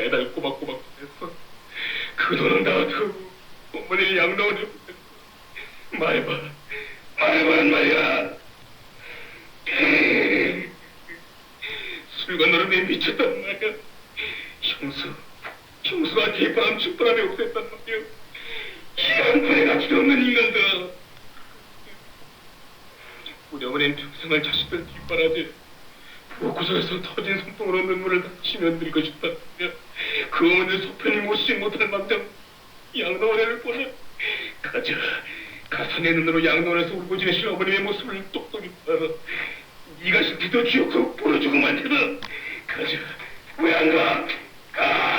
매달 꼬박꼬박 보냈어. 그 돈은 나도 어머니 양로원에. 말해봐, 말해보란 말이야. 술과 노름에 미쳤단 말이야. 형수, 형수가 개바람 축바람에 없앴단 말이야. 이런 거에 가치도 없는 인간들. 우리 어머니는 평생을 자식들 뒷바라지 구석에서 터진 손등으로 눈물을 닦치며 늙고 싶다며 그 어머니를 속편히 모시지 못할 망정 양로원에를 보내 가자 가산의 눈으로 양로원에서 울고 지내실 어머니의 모습을 똑똑히 봐라 네가 신기도 기억하고 보여주고 만들어 가자 왜 안 가? 가!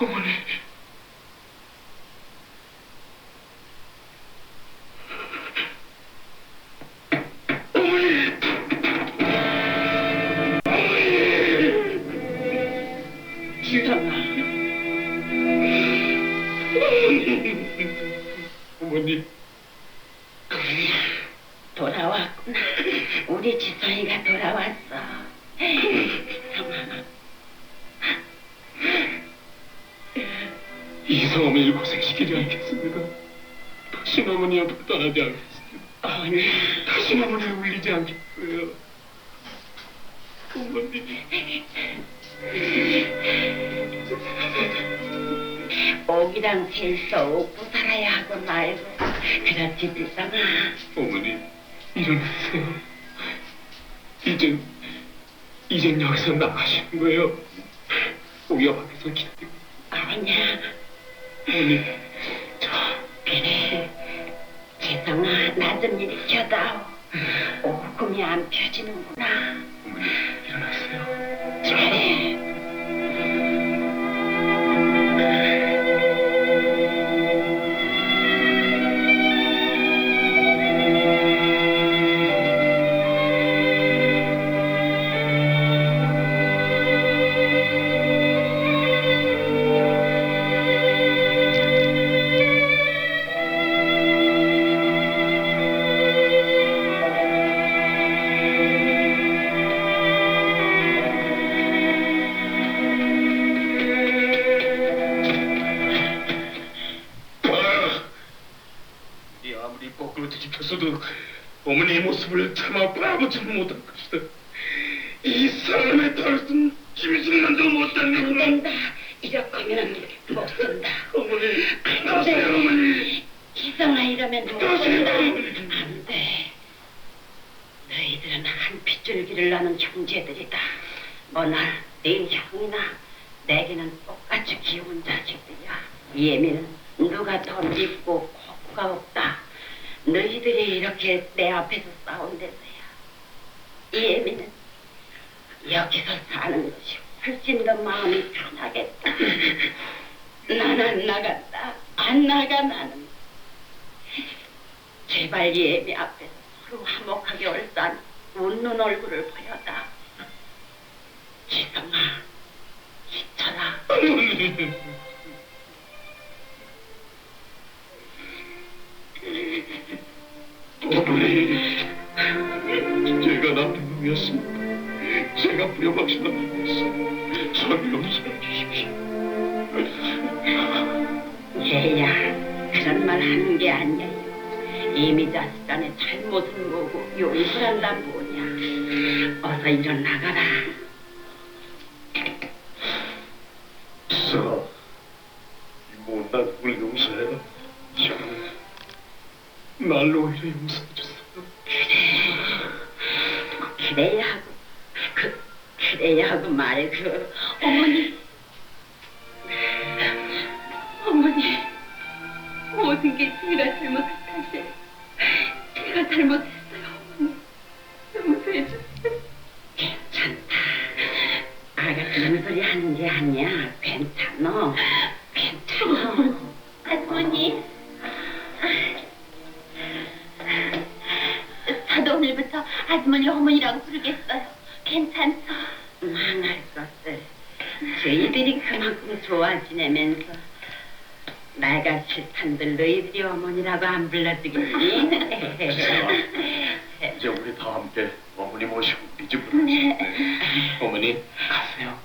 어머니 어머니 어머니 돌아왔구나. 우리 지성이가 돌아왔어. 이성 어머니를 고생시키지 않겠습니다 다시 어머니 옆을 떠나지 않겠습니다 어머니, 다시 어머니를 울리지 않겠어요 어머니 옥이랑 셀서 웃고 살아야 하고 말고. 그렇지, 지성아. 어머니 일어나세요 이젠 이젠 여기서 나가시는 거예요 우리가 밖에서 기다리고 아니야. 그래. 지성아, 나좀 일으켜다오. 오금이 안 펴지는구나. 뒤집혔어도 어머니의 모습을 참아 바라보지는 못할 것이다. 이 사람의 털은 안 못하는 된다. 이럴 거면 못 쓴다. 어머니, 안 가세요, 돼. 어머니. 지성아 이러면 못 쓴다. 안 돼. 너희들은 한 핏줄기를 나는 형제들이다. 뭐나 네 형이나 내게는 똑같이 귀여운 자식들이야. 예미는 누가 더 밉고 코가 없다. 너희들이 이렇게 내 앞에서 싸운 데서야. 예미는 여기서 사는 것이 훨씬 더 마음이 편하겠다. 난 안 나간다. 안 나가 나는. 제발 예미 앞에서 서로 화목하게 얼싸안 웃는 얼굴을 보여다. 지성아, 지쳐라. 제가 나쁜 놈이었습니다. 제가 부려박신 놈이었어요. 저를 용서해 주십시오. 얘야, 그런 말 하는 게 아니에요. 이미 자식간의 잘못은 뭐고 용서한다 뭐냐. 어서 일어나가라. 지성아, 이 못난 놈을 용서해라. 날로 오히려 용서해 그래야 하고, 그, 그래야 하고 말고, 어머니. 어머니, 모든 게 제가 잘못한 탓이에요. 제가 잘못했어요, 어머니. 용서해 주세요. 괜찮다. 아가 그런 소리 하는 게 아니야. 괜찮어. 아주머니 어머니라고 부르겠어요. 괜찮소? 망할 것을. 저희들이 그만큼 좋아 지내면서 내가 싫단들 너희들이 어머니라고 안 불러주겠니? 이제 우리 다 함께 어머니 모시고 우리 집으로 네. 어머니 가세요.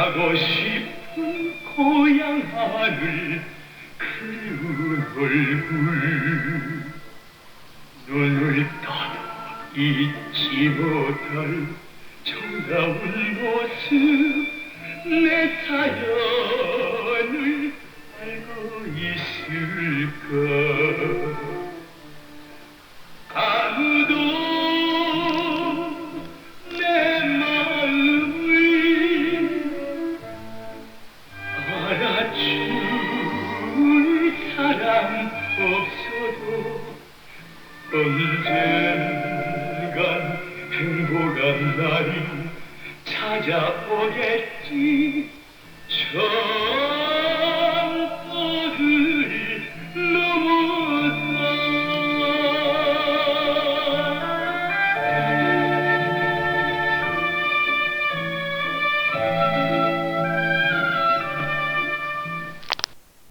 가고 싶은 고향 하늘 그리운 얼굴. 눈을 떠도 잊지 못할 정다운 모습 내 사연을 알고 있을까 언젠간 행복한 날이 찾아오겠지. 저